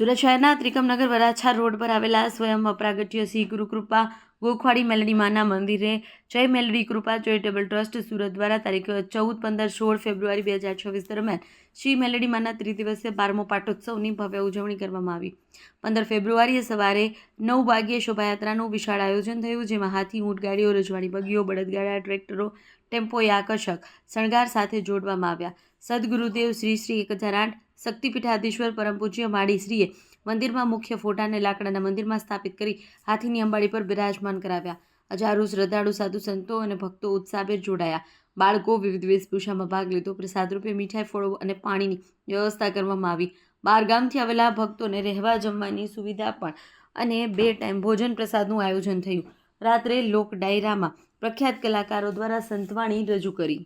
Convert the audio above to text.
સુરત શહેરના ત્રિકમનગર વરાછા રોડ પર આવેલા સ્વયં અપ્રાગટ્ય શ્રી ગુરુકૃપા ગોખવાડી મેલડી માના મંદિરે જય મેલડી કૃપા ચેરિટેબલ ટ્રસ્ટ સુરત દ્વારા તારીખ ચૌદ પંદર સોળ ફેબ્રુઆરી બે હજાર છવ્વીસ દરમિયાન શ્રી મેલડી માના ત્રિદિવસીય બારમો પાટોત્સવની ભવ્ય ઉજવણી કરવામાં આવી. પંદર ફેબ્રુઆરીએ સવારે નવ વાગ્યે શોભાયાત્રાનું વિશાળ આયોજન થયું, જેમાં હાથી, ઊંટ ગાડીઓ, રજવાડી બગીઓ, બળદગાડા, ટ્રેક્ટરો, ટેમ્પોએ આકર્ષક શણગાર સાથે જોડવામાં આવ્યા. સદગુરુદેવ શ્રી શ્રી એક હજાર આઠ શક્તિપીઠાધીશ્વર પરમ પૂજ્ય માળીશ્રીએ મંદિરમાં મુખ્ય ફોટાને લાકડાના મંદિરમાં સ્થાપિત કરી હાથીની અંબાડી પર બિરાજમાન કરાવ્યા. હજારો શ્રદ્ધાળુ, સાધુ સંતો અને ભક્તો ઉત્સાહભેર જોડાયા. બાળકો વિવિધ વેશભૂષામાં ભાગ લીધો. પ્રસાદરૂપે મીઠાઈ, ફળો અને પાણીની વ્યવસ્થા કરવામાં આવી. બાર ગામથી આવેલા ભક્તોને રહેવા જમવાની સુવિધા પણ અને બે ટાઈમ ભોજન પ્રસાદનું આયોજન થયું. રાત્રે લોક ડાયરામાં પ્રખ્યાત કલાકારો દ્વારા સંતવાણી રજૂ કરી.